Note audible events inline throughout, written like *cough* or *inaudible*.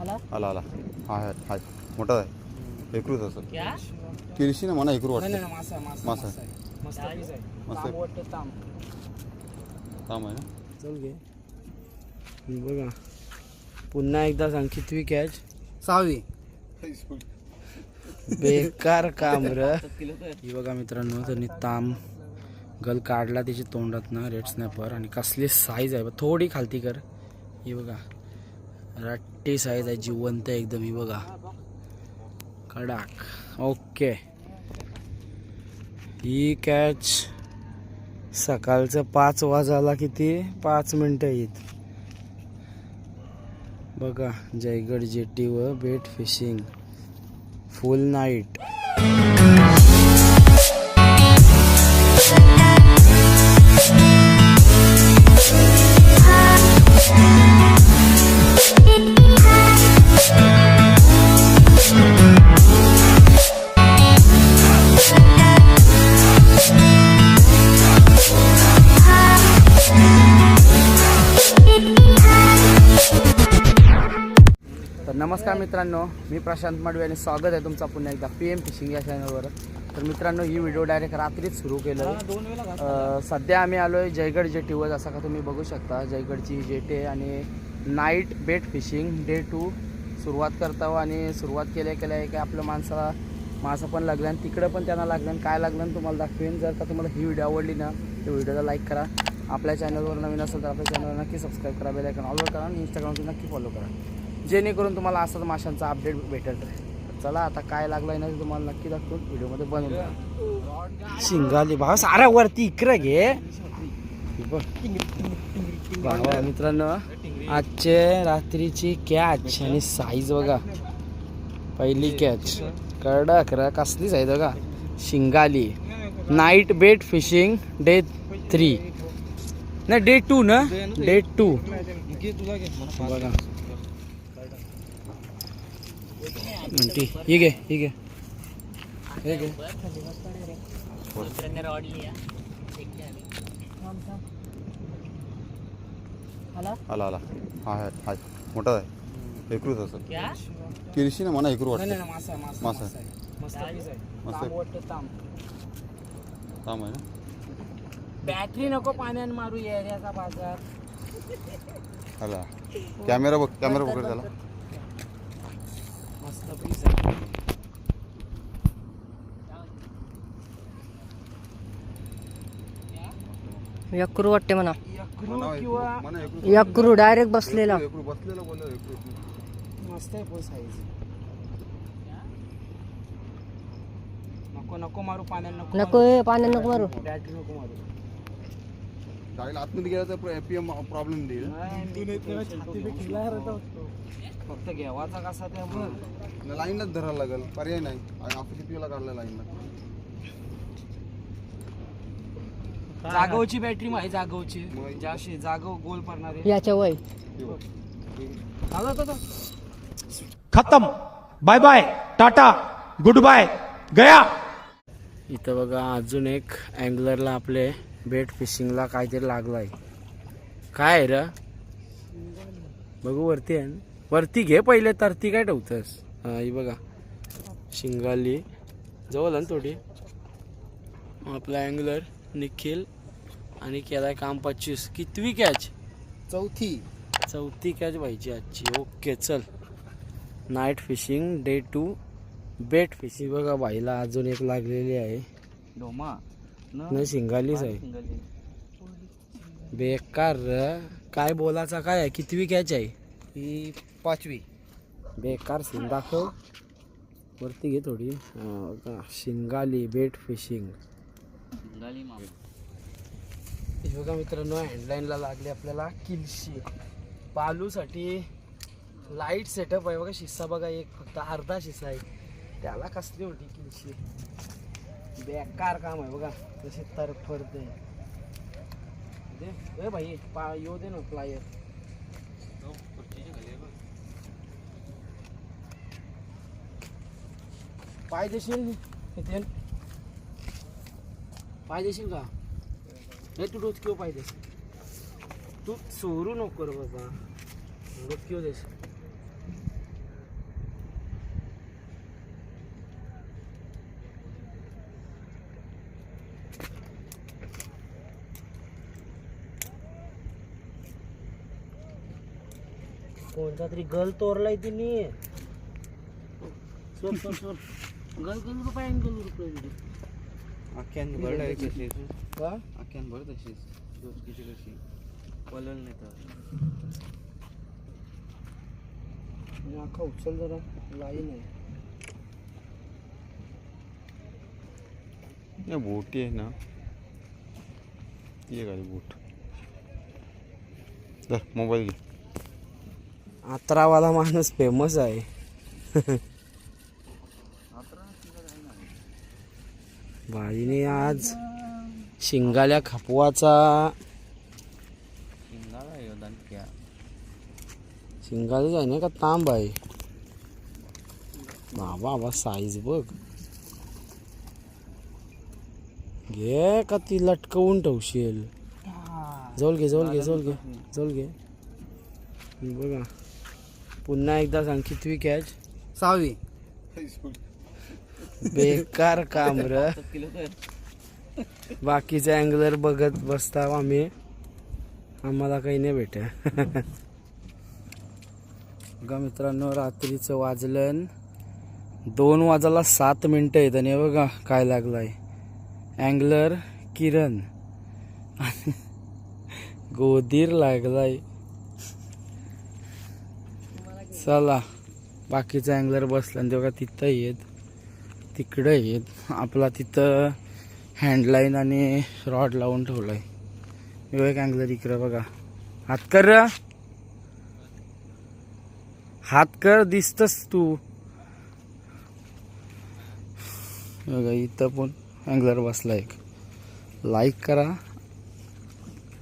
आला? आला हा आहे हाय मोठा आहे. एकरूच असं क्या? किरशी ना म्हणा एकरू नाही वाटतं नाही मासा. मस्त piece आहे. ना? चल घे. बघा. पुन्हा एकदा सांग कितवी कॅच सहावी. बेकार काम *laughs* र. ही बघा मित्रांनो त्यांनी ताम गल काढला त्याची तोंडात ना रेड स्नॅपर आणि कसली साईज आहे थोडी खालती कर. ही बघा. रट्टी साईज आहे जिवंत आहे एकदम ही बघा. कडाक. ओके. ही कॅच सकाळचं पाच वाजायला किती? पाच मिनटं येत बघा जयगड जेटी व बेट फिशिंग फुल नाईट नमस्कार मित्रांनो मी प्रशांत माडवे आणि स्वागत आहे तुमचा पुन्हा एकदा पी एम फिशिंग या चॅनलवर तर मित्रांनो ही व्हिडिओ डायरेक्ट रात्रीच सुरू केलं सध्या आम्ही आलो आहे जयगड जेटीवर जसं का तुम्ही बघू शकता जयगडची जेटी आहे आणि night bait fishing day two सुरुवात करताव आणि सुरुवात केल्या केल्या आहे की आपल्या माणसाला मासं पण लागलं आणि तिकडं पण त्यांना लागलं आणि काय लागलं आणि तुम्हाला दाखवेन. जर का तुम्हाला ही व्हिडिओ आवडली ना तर व्हिडिओला लाईक करा. आपल्या चॅनलवर नवीन असेल तर आपल्या चॅनलवर नक्की सबस्क्राईब करा बेलायकन ऑलवर करा आणि इंस्टाग्रामवर नक्की फॉलो करा. जेणेकरून तुम्हाला असंच माशांचा अपडेट भेटत राहील चला आता काय लागलं आहे ना तुम्हाला नक्की दाखवून व्हिडिओमध्ये बनवून शिंगाली भावा साऱ्या वरती इकडे घे. भावा मित्रांनो आजचे रात्रीची कॅच आणि साईज बघा. पहिली कॅच कडक र कसली साईज बघा. शिंगाली. Night bait fishing day three नाही डे टू ना? डे टू बघा. म्हणती ही घे ही घे हे। घे आला आला आला हा आहे हाय मोठा आहे एकरूच असं क्या? किरशी ना म्हणा एकरू नाही वाटतं। नाही मासा मासा मासा. मासा आहे. मस्त piece आहे मस्त. तांब वाटतं तांब काम आहे ना? बॅटरी नको पाण्यात मारू एरियाचा बाजार। आला कॅमेरा बघ कॅमेरा पकड त्याला मस्त पीस आहे. यक्रू वाटते म्हणा. यक्रू डायरेक्ट बसलेला. मस्त आहे पण साईज नको नको मारू पाण्यात नको नको हे पाण्यात नको मारू. बॅटरी नको मारू. जायला आतमध्ये गेला तर पी एम प्रॉब्लेम देईल. फक्त घेवाचा कसा त्या बघ लाईनलाच धरायला लागेल. पर्याय नाही. आणि किती वेळा काढला लाईनला. जागवची बॅटरी माहिती जागवची मग? जाशी जागव गोल पडणारी. याच्या वय. तो. खत्म. Bye bye tata goodbye गया. इथं बघा अजून एक अँगलरला आपले बेट फिशिंगला काहीतरी लागलाय. काय आहे र? बघू वरती आहे ना? वरती घे पहिले तर ती काय ठेवतस हा ही बघा. शिंगाली. जवळ ना थोडी. आपला अँगलर निखिल आणि केलाय काम पच्चीस. कितवी कॅच चौथी. चौथी कॅच पाहिजे आजची. ओके चल. Night fishing day two bait fishing बघा बाईला अजून एक लागलेली आहे. डोमा. नाही शिंगालीच आहे. बेकार. काय बोलायचा काय आहे? कितवी कॅच आहे? ही पाचवी. बेकार सीन दाखव. वरती घे थोडी. हा, बघा. शिंगाली बेट फिशिंग. हे बघा मित्रांनो हँडलाईनला लागली आपल्याला किलशी पालूसाठी लाइट सेटअप आहे. बघा शिस्सा बघा एक फक्त अर्धा शिस्सा आहे. त्याला कसली होती किलशी बेकार काम आहे बघा तशी तरफडते. दे भाई पा येऊ दे ना प्लायर पाय देशील पाय देशील का? हे तू डोचकीव हो पाय देशील तू सोरू नको बाबा. डोचकीव हो देशील. कोणता तरी गल तोरलाय तिने. सोड सोड सोड. गल गल रुपये गल रुपये आख्यान भर डायरेक्ट तशीच हा आख्यान भर तशीच. कशी. पलल नाही तर. उचल जरा लाईन आहे ये बोटी आहे ना. ये गाडी बोट. मोबाईल घे. आत्रावाला माणूस फेमस आहे. *laughs* बाईने आज शिंगाल्या खापवाचा. शिंगाळा आहे आहे ना का तांब आहे. बाबा बाबा साईज बघ. घे का ती लटकवून ठेवशील. जवळ घे जवळ घे जवळ घे जवळ घे. बघा. पुन्हा एकदा सांग कितवी कॅच सहावी. बेकार काम र. बाकीचे अँगलर बघत बसता आम्ही. आम्हाला काही नाही भेट बघा मित्रांनो रात्रीचं वाजलं. दोन वाजाला सात मिनटं आहेत आणि बघा काय लागलाय. अँगलर किरण. गोदीर लागलाय. चला. बाकीचं अँगलर बसला आणि तेव्हा तिथं येत. तिकडं येत. आपला तिथं हँडलाईन आणि रॉड लावून ठेवलाय. एवढं एक अँगलर इकडं बघा. हात कर र. हात कर दिसतस तू. बघा इथं पण अँगलर बसला एक. लाईक करा.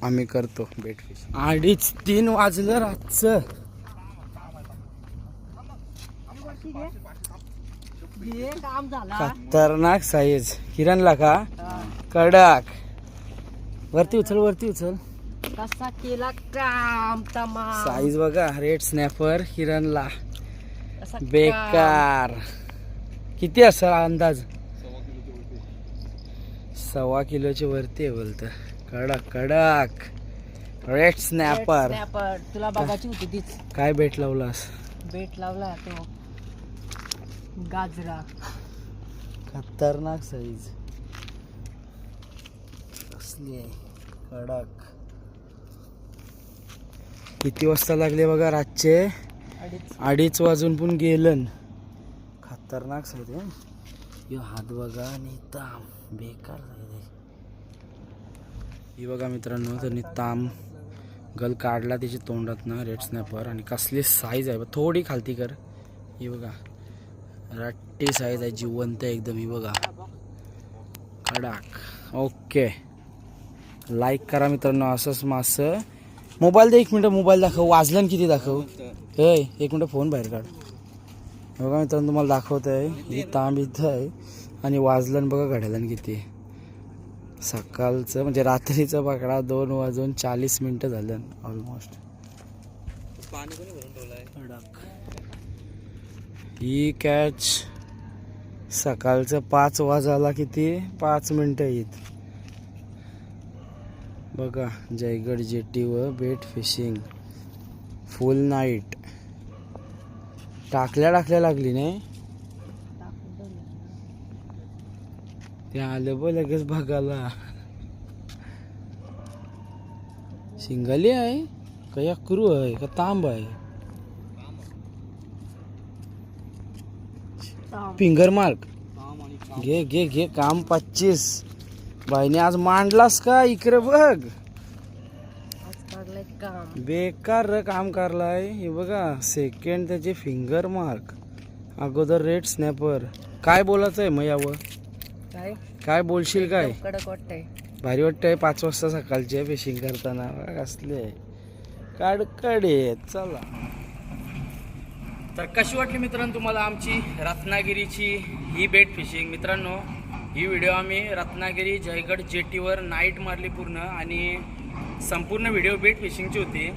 आम्ही करतो. बेट अडीच तीन वाजलं रातचं काम झाला खतरनाक साईज किरणला का कडक. वरती उचल वरती उचल. कसा केला काम साईज बघा. रेड स्नॅपर किरणला कसा बेकार. किती असेल अंदाज? सव्वा किलोच्या वरती आहे बोलत. कडक कडक. रेड स्नॅपर स्नॅपर तुला बघायची होती तीच. काय भेट लावलास? बेट लावला तो. गाजरा. खतरनाक साईज कसली आहे? कडक. किती वाजता लागले बघा रातचे? अडीच. वाजून पण गेलन. खतरनाक साईज आहे. यो हात बघा आणि ताम. बेकार साईज आहे. ही बघा मित्रांनो त्यांनी ताम गल काढला त्याची तोंडात ना रेड स्नॅपर आणि कसली साईज आहे बघ, थोडी खालती कर. ही बघा. रट्टी साईज आहे जिवंत आहे एकदम ही बघा. कडक ओके. लाईक करा मित्रांनो असंच मासं. मोबाईल दे एक मिनटं मोबाईल दाखव. वाजलं किती दाखव? हे एक मिनटं फोन बाहेर काढ. बघा मित्रांनो तुम्हाला दाखवत आहे ही तांब इथं आहे. आणि वाजलं बघा घड्याला किती. सकाळचं म्हणजे रात्रीचं पकडा दोन वाजून चाळीस मिनटं झालं ऑलमोस्ट पाणी कोणी भरून ठेवलंय? कडक ही कॅच सकाळचं पाच वाजायला किती? पाच मिनटं येत बघा जयगड जेटीवर बेट फिशिंग. Full night. टाकल्या टाकल्या लागली नाही? ते आलं ब लगेच बघायला. शिंगाली आहे? का क्रू आहे? का तांब आहे? फिंगर मार्क घे घे घे. काम पच्चीस. बाईने आज मांडलास का? इकडे बघ. बेकार र काम करलाय. हे बघा सेकंड त्याचे फिंगर मार्क अगोदर रेड स्नॅपर काय बोलायचं आहे मग यावं काय? काय बोलशील काय? कडक वाटतंय. भारी वाटतंय पाच वाजता सकाळचे फिशिंग करताना. कसले कडकडे चला. तर कशी वाटली मित्रांनो तुम्हाला आमची रत्नागिरीची ही बेट फिशिंग मित्रांनो ही व्हिडिओ आम्ही रत्नागिरी जयगड जेटीवर नाईट मारली पूर्ण आणि संपूर्ण व्हिडिओ बेट फिशिंगची होती.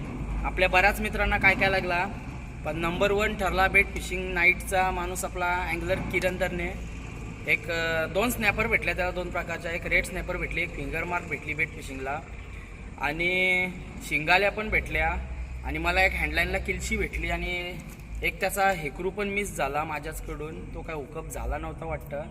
आपल्या बऱ्याच मित्रांना काय काय लागला पण नंबर वन ठरला बेट फिशिंग नाईटचा माणूस आपला अँगलर किरंदरने एक दोन स्नॅपर भेटल्या त्याला दोन प्रकारच्या. एक रेड स्नॅपर भेटली एक फिंगर मार्क भेटली बेट फिशिंगला आणि शिंगाल्या पण भेटल्या. आणि मला एक हँडलाईनला किलशी भेटली आणि एक त्याचा हेकरू पण मिस झाला माझ्याचकडून. तो काय हुकअप झाला नव्हता वाटतं.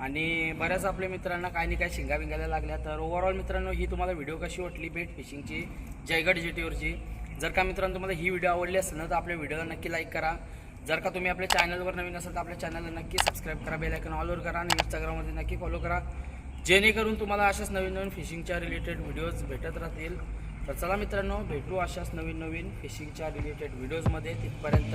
आणि बऱ्याच आपल्या मित्रांना काही नाही काय शिंगा बिंगायला लागल्या. तर ओव्हरऑल मित्रांनो ही तुम्हाला व्हिडिओ कशी वाटली? बेट फिशिंगची जयगड जेटीवरची जर का मित्रांनो तुम्हाला ही व्हिडिओ आवडली असेल ना तर आपल्या व्हिडिओला नक्की लाईक करा. जर का तुम्ही आपल्या चॅनलवर नवीन असाल तर आपल्या चॅनलला नक्की सबस्क्राईब करा बेलायकन ऑलवर करा आणि इंस्टाग्राममध्ये नक्की फॉलो करा. जेणेकरून तुम्हाला अशाच नवीन नवीन फिशिंगच्या रिलेटेड व्हिडिओज भेटत राहतील. तर चला मित्रांनो भेटू अशाच नवीन नवीन फिशिंगच्या रिलेटेड व्हिडिओजमध्ये तिथपर्यंत.